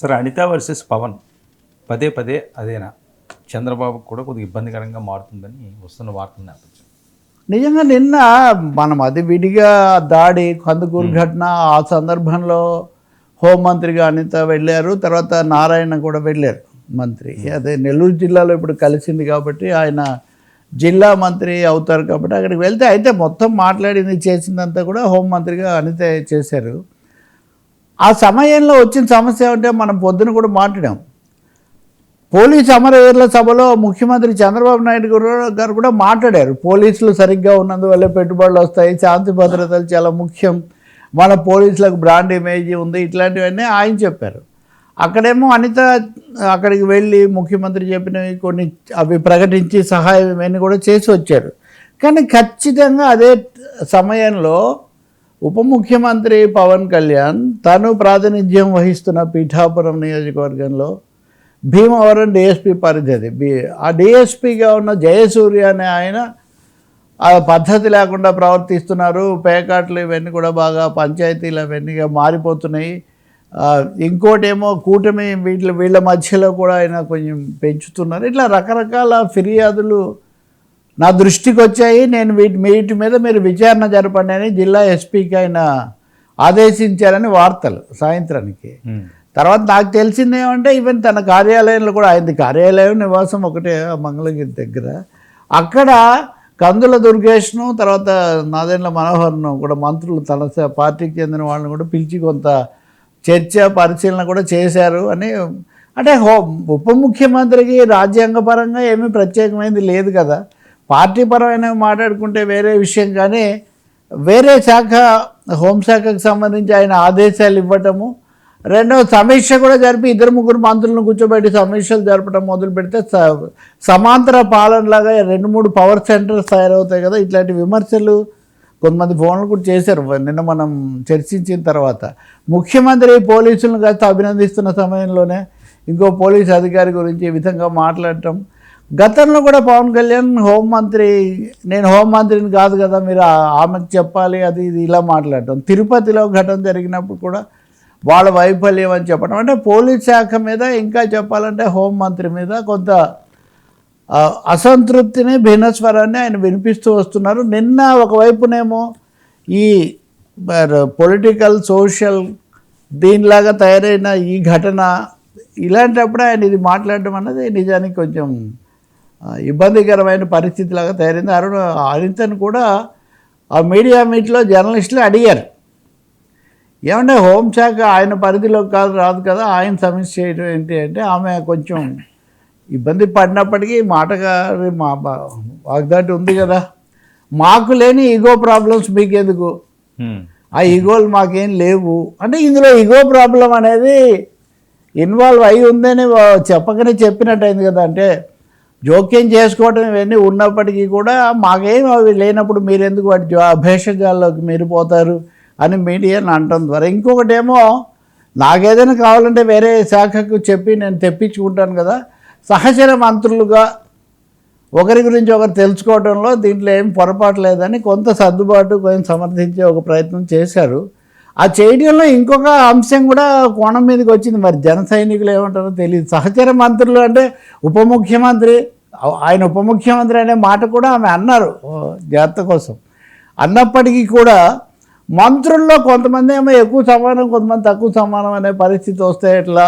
సరే అనిత వర్సెస్ పవన్. పదే పదే అదేనా? చంద్రబాబుకు కూడా కొద్దిగా ఇబ్బందికరంగా మారుతుందని వస్తున్న వార్తలు నేపథ్యం నిజంగా నిన్న మనం అది విడిగా దాడి కందుకూరు ఘటన ఆ సందర్భంలో హోంమంత్రిగా అనిత వెళ్ళారు తర్వాత నారాయణ కూడా వెళ్ళారు మంత్రి. అదే నెల్లూరు జిల్లాలో ఇప్పుడు కలిసింది కాబట్టి ఆయన జిల్లా మంత్రి అవుతారు కాబట్టి అక్కడికి వెళ్తే అయితే మొత్తం మాట్లాడింది చేసిందంతా కూడా హోంమంత్రిగా అనిత చేశారు. ఆ సమయంలో వచ్చిన సమస్య ఏమంటే మనం పొద్దున కూడా మాట్లాడాం. పోలీస్ అమరవీరుల సభలో ముఖ్యమంత్రి చంద్రబాబు నాయుడు గారు- గారు కూడా మాట్లాడారు. పోలీసులు సరిగ్గా ఉన్నందువల్ల పెట్టుబడులు వస్తాయి శాంతి భద్రతలు చాలా ముఖ్యం మన పోలీసులకు బ్రాండ్ ఇమేజ్ ఉంది ఇట్లాంటివన్నీ ఆయన చెప్పారు. అక్కడేమో అనిత అక్కడికి వెళ్ళి ముఖ్యమంత్రి చెప్పినవి కొన్ని అవి ప్రకటించి సహాయం ఇవన్నీ కూడా చేసి వచ్చారు. కానీ ఖచ్చితంగా అదే సమయంలో ఉప ముఖ్యమంత్రి పవన్ కళ్యాణ్ తను ప్రాతినిధ్యం వహిస్తున్న పీఠాపురం నియోజకవర్గంలో భీమవరం డిఎస్పీ పరిధి అది ఆ డిఎస్పీగా ఉన్న జయసూర్య అనే ఆయన ఆ పద్ధతి లేకుండా ప్రవర్తిస్తున్నారు. పేకాట్లు ఇవన్నీ కూడా బాగా పంచాయతీలు అవన్నీ మారిపోతున్నాయి. ఇంకోటేమో కూటమి వీళ్ళ వీళ్ళ మధ్యలో కూడా ఆయన కొంచెం పెంచుతున్నారు. ఇట్లా రకరకాల ఫిర్యాదులు నా దృష్టికి వచ్చాయి. నేను వీటి వీటి మీద మీరు విచారణ జరపండి అని జిల్లా ఎస్పీకి ఆయన ఆదేశించారని వార్తలు సాయంత్రానికి. తర్వాత నాకు తెలిసింది ఏమంటే ఈవెన్ తన కార్యాలయంలో కూడా ఆయనది కార్యాలయం నివాసం ఒకటే మంగళగిరి దగ్గర. అక్కడ కందుల దుర్గేష్ను తర్వాత నాదెండ్ల మనోహర్ను కూడా మంత్రులు తన పార్టీకి చెందిన వాళ్ళని కూడా పిలిచి కొంత చర్చ పరిశీలన కూడా చేశారు అని. అంటే హో ఉప ముఖ్యమంత్రికి రాజ్యాంగపరంగా ఏమీ ప్రత్యేకమైనది లేదు కదా. పార్టీపరమైన మాట్లాడుకుంటే వేరే విషయం కానీ వేరే శాఖ హోంశాఖకు సంబంధించి ఆయన ఆదేశాలు ఇవ్వటము రెండవ సమీక్ష కూడా జరిపి ఇద్దరు ముగ్గురు మంత్రులను కూర్చోబెట్టి సమీక్షలు జరపడం మొదలు పెడితే స- సమాంతర పాలనలాగా రెండు మూడు పవర్ సెంటర్స్ తయారవుతాయి కదా ఇట్లాంటి విమర్శలు కొంతమంది ఫోన్లు కూడా చేశారు. నిన్న మనం చర్చించిన తర్వాత ముఖ్యమంత్రి పోలీసులను కాస్త అభినందిస్తున్న సమయంలోనే ఇంకో పోలీస్ అధికారి గురించి ఈ విధంగా మాట్లాడటం గతంలో కూడా పవన్ కళ్యాణ్ హోంమంత్రి నేను హోంమంత్రిని కాదు కదా మీరు ఆమెకు చెప్పాలి అది ఇది ఇలా మాట్లాడటం. తిరుపతిలో ఘటన జరిగినప్పుడు కూడా వాళ్ళ వైఫల్యం అని చెప్పడం అంటే పోలీస్ శాఖ మీద ఇంకా చెప్పాలంటే హోంమంత్రి మీద కొంత అసంతృప్తిని భిన్నస్వరాన్ని ఆయన వినిపిస్తూ వస్తున్నారు. నిన్న ఒకవైపునేమో ఈ పొలిటికల్ సోషల్ దీనిలాగా తయారైన ఈ ఘటన ఇలాంటప్పుడు ఆయన ఇది మాట్లాడడం అన్నది నిజానికి కొంచెం ఇబ్బందికరమైన పరిస్థితిలాగా తయారైంది. అరుణ అనితను కూడా ఆ మీడియా మీట్లో జర్నలిస్టులు అడిగారు. ఏమంటే హోంశాఖ ఆయన పరిధిలో కాదు రాదు కదా ఆయన సమీక్ష చేయడం ఏంటి అంటే ఆమె కొంచెం ఇబ్బంది పడినప్పటికీ మాటగా మా వాగ్దాటి ఉంది కదా. మాకు లేని ఈగో ప్రాబ్లమ్స్ మీకెందుకు? ఆ ఈగోలు మాకేం లేవు. అంటే ఇందులో ఈగో ప్రాబ్లం అనేది ఇన్వాల్వ్ అయి ఉందని చెప్పకనే చెప్పినట్టు అయింది కదా. అంటే జోక్యం చేసుకోవడం ఇవన్నీ ఉన్నప్పటికీ కూడా మాకేం అవి లేనప్పుడు మీరు ఎందుకు వాటి జా- మీరు పోతారు అని మీడియాని అంటం ద్వారా. ఇంకొకటేమో నాకేదైనా కావాలంటే వేరే శాఖకు చెప్పి నేను తెప్పించుకుంటాను కదా సహచర మంత్రులుగా ఒకరి గురించి ఒకరు తెలుసుకోవడంలో దీంట్లో ఏం పొరపాటు లేదని కొంత సర్దుబాటు కొంచెం సమర్థించే ఒక ప్రయత్నం చేశారు. ఆ చేయడంలో ఇంకొక అంశం కూడా కోణం మీదకి వచ్చింది. మరి జన సైనికులు ఏమంటారో తెలియదు సహచర మంత్రులు అంటే ఉప ముఖ్యమంత్రి ఆయన ఉప ముఖ్యమంత్రి అనే మాట కూడా ఆమె అన్నారు. జాగ్రత్త కోసం. అన్నప్పటికీ కూడా మంత్రుల్లో కొంతమంది ఏమో ఎక్కువ సమానం కొంతమంది తక్కువ సమానం అనే పరిస్థితి వస్తే ఎట్లా?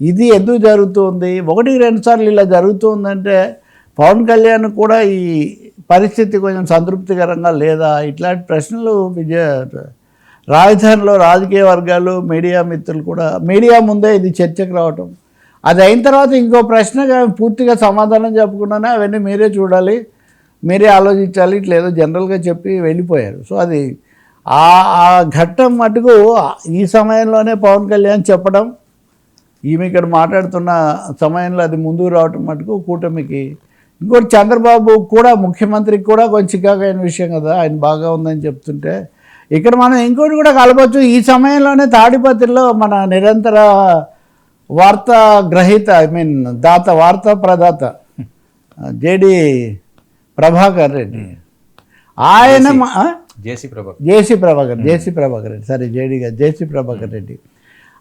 ఇది ఎందుకు జరుగుతుంది? ఒకటి రెండుసార్లు ఇలా జరుగుతుందంటే పవన్ కళ్యాణ్ కూడా ఈ పరిస్థితి కొంచెం సంతృప్తికరంగా లేదా? ఇట్లాంటి ప్రశ్నలు విజయ రాజధానిలో రాజకీయ వర్గాలు మీడియా మిత్రులు కూడా మీడియా ముందే ఇది చర్చకు రావటం. అది అయిన తర్వాత ఇంకో ప్రశ్నగా పూర్తిగా సమాధానం చెప్పకుండానే అవన్నీ మీరే చూడాలి మీరే ఆలోచించాలి ఇట్లా ఏదో జనరల్గా చెప్పి వెళ్ళిపోయారు. సో అది ఆ ఆ ఘట్టం మటుకు ఈ సమయంలోనే పవన్ కళ్యాణ్ చెప్పడం ఈమె ఇక్కడ మాట్లాడుతున్న సమయంలో అది ముందుకు రావటం మటుకు కూటమికి. ఇంకోటి చంద్రబాబు కూడా ముఖ్యమంత్రికి కూడా కొంచెం చికాకైన విషయం కదా ఆయన బాగా ఉందని చెప్తుంటే ఇక్కడ మనం ఇంకోటి కూడా కలపచ్చు. ఈ సమయంలోనే తాడిపత్రిలో మన నిరంతర వార్తా గ్రహీత ఐ మీన్ దాత వార్తా ప్రదాత జేడి ప్రభాకర్ రెడ్డి. ఆయన? JC. Prabhakar. JC Prabhakar JC Prabhakar Reddy. సరే జేడీగా జేసీ ప్రభాకర్ రెడ్డి.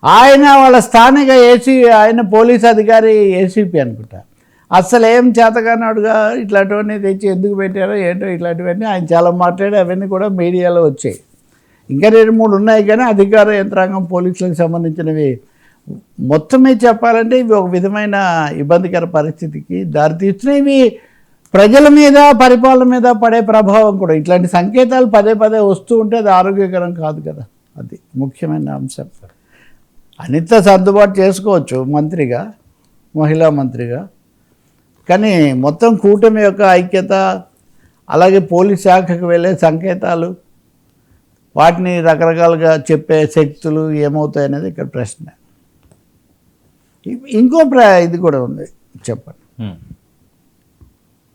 ఆయన వాళ్ళ స్థానిక ఏసీ ఆయన పోలీస్ అధికారి ఏసీపీ అనుకుంటా. అసలు ఏం చేతగానాడుగా ఇట్లాంటివన్నీ తెచ్చి ఎందుకు పెట్టారో ఏంటో ఇట్లాంటివన్నీ ఆయన చాలా మాట్లాడి అవన్నీ కూడా మీడియాలో వచ్చాయి. ఇంకా రెండు మూడు ఉన్నాయి కానీ అధికార యంత్రాంగం పోలీసులకు సంబంధించినవి. మొత్తమే చెప్పాలంటే ఇవి ఒక విధమైన ఇబ్బందికర పరిస్థితికి దారితీస్తున్నాయి ఇవి ప్రజల మీద పరిపాలన మీద పడే ప్రభావం కూడా. ఇట్లాంటి సంకేతాలు పదే పదే వస్తూ ఉంటే అది ఆరోగ్యకరం కాదు కదా. అది ముఖ్యమైన అంశం. అనిత సర్దుబాటు చేసుకోవచ్చు మంత్రిగా మహిళా మంత్రిగా. కానీ మొత్తం కూటమి యొక్క ఐక్యత అలాగే పోలీస్ శాఖకు వెళ్ళే సంకేతాలు వాటిని రకరకాలుగా చెప్పే శక్తులు ఏమవుతాయి అనేది ఇక్కడ ప్రశ్న. ఇంకో ప్ర ఇది కూడా ఉంది. చెప్పండి.